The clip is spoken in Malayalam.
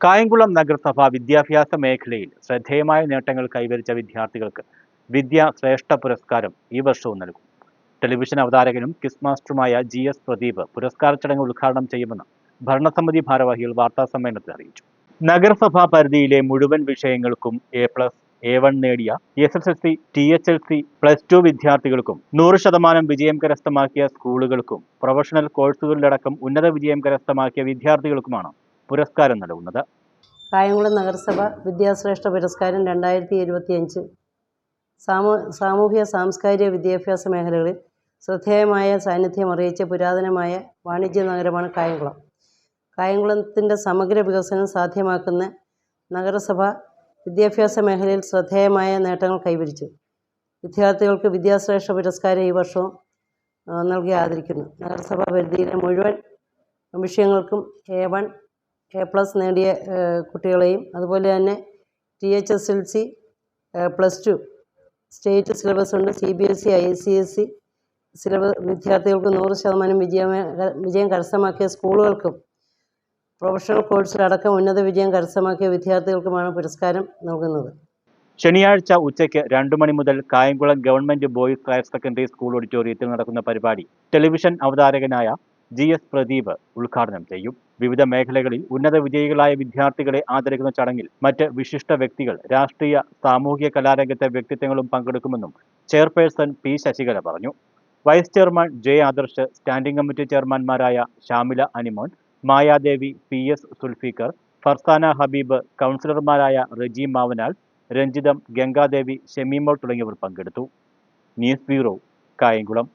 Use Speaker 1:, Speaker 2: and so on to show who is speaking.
Speaker 1: കായംകുളം നഗരസഭ വിദ്യാഭ്യാസ മേഖലയിൽ ശ്രദ്ധേയമായ നേട്ടങ്ങൾ കൈവരിച്ച വിദ്യാർത്ഥികൾക്ക് വിദ്യാ ശ്രേഷ്ഠ പുരസ്കാരം ഈ വർഷവും നൽകും. ടെലിവിഷൻ അവതാരകനും കിസ് മാസ്റ്ററുമായ ജി എസ് പ്രദീപ് പുരസ്കാര ചടങ്ങ് ഉദ്ഘാടനം ചെയ്യുമെന്ന് ഭരണസമിതി ഭാരവാഹികൾ വാർത്താ സമ്മേളനത്തിൽ അറിയിച്ചു. നഗരസഭാ പരിധിയിലെ മുഴുവൻ വിഷയങ്ങൾക്കും എ പ്ലസ് എ വൺ നേടിയ S S L C T H L C plus two വിദ്യാർത്ഥികൾക്കും നൂറ് ശതമാനം വിജയം കരസ്ഥമാക്കിയ സ്കൂളുകൾക്കും പ്രൊഫഷണൽ കോഴ്സുകളിലടക്കം ഉന്നത വിജയം കരസ്ഥമാക്കിയ വിദ്യാർത്ഥികൾക്കുമാണ് പുരസ്കാരം നൽകുന്നത്.
Speaker 2: കായംകുളം നഗരസഭ വിദ്യാശ്രേഷ്ഠ പുരസ്കാരം രണ്ടായിരത്തി ഇരുപത്തി അഞ്ച് സാമൂ സാമൂഹ്യ സാംസ്കാരിക വിദ്യാഭ്യാസ മേഖലകളിൽ ശ്രദ്ധേയമായ സാന്നിധ്യം അറിയിച്ച പുരാതനമായ വാണിജ്യ നഗരമാണ് കായംകുളം. കായംകുളത്തിന്റെ സമഗ്ര വികസനം സാധ്യമാക്കുന്ന നഗരസഭ വിദ്യാഭ്യാസ മേഖലയിൽ ശ്രദ്ധേയമായ നേട്ടങ്ങൾ കൈവരിച്ചു. വിദ്യാർത്ഥികൾക്ക് വിദ്യാശ്രേഷ്ഠ പുരസ്കാരം ഈ വർഷവും നൽകി ആദരിക്കുന്നു. നഗരസഭാ പരിധിയിലെ മുഴുവൻ വിഷയങ്ങൾക്കും എ വൺ എ പ്ലസ് നേടിയ കുട്ടികളെയും അതുപോലെ തന്നെ T H S L C plus two state syllabus ഉണ്ട് C B S C I C S C syllabus വിദ്യാർത്ഥികൾക്ക് നൂറ് ശതമാനം വിജയം വിജയം കരസ്ഥമാക്കിയ സ്കൂളുകൾക്കും പ്രൊഫഷണൽ കോഴ്സിലടക്കം ഉന്നത വിജയം കരസ്ഥമാക്കിയ വിദ്യാർത്ഥികൾക്കുമാണ് പുരസ്കാരം നൽകുന്നത്.
Speaker 1: ശനിയാഴ്ച ഉച്ചയ്ക്ക് രണ്ടു മണി മുതൽ Kayamkulam government boys higher secondary school ഓഡിറ്റോറിയത്തിൽ നടക്കുന്ന പരിപാടി. ടെലിവിഷൻ അവതാരകനായ ജി എസ് പ്രദീപ് ഉദ്ഘാടനം ചെയ്യും. വിവിധ മേഖലകളിൽ ഉന്നത വിജയികളായ വിദ്യാർത്ഥികളെ ആദരിക്കുന്ന ചടങ്ങിൽ മറ്റ് വിശിഷ്ട വ്യക്തികൾ രാഷ്ട്രീയ സാമൂഹിക കലാരംഗത്തെ വ്യക്തിത്വങ്ങളും പങ്കെടുക്കുമെന്നും ചെയർപേഴ്സൺ പി ശശികല പറഞ്ഞു. Vice chairman J Adarsh standing committee ചെയർമാൻമാരായ Shamila Animon Mayadevi P S Zulfikar Farsana Habeeb കൗൺസിലർമാരായ റജി മാവനാൽ രഞ്ജിതം ഗംഗാദേവി ഷെമീമോൾ തുടങ്ങിയവർ പങ്കെടുത്തു. News bureau Kayamkulam.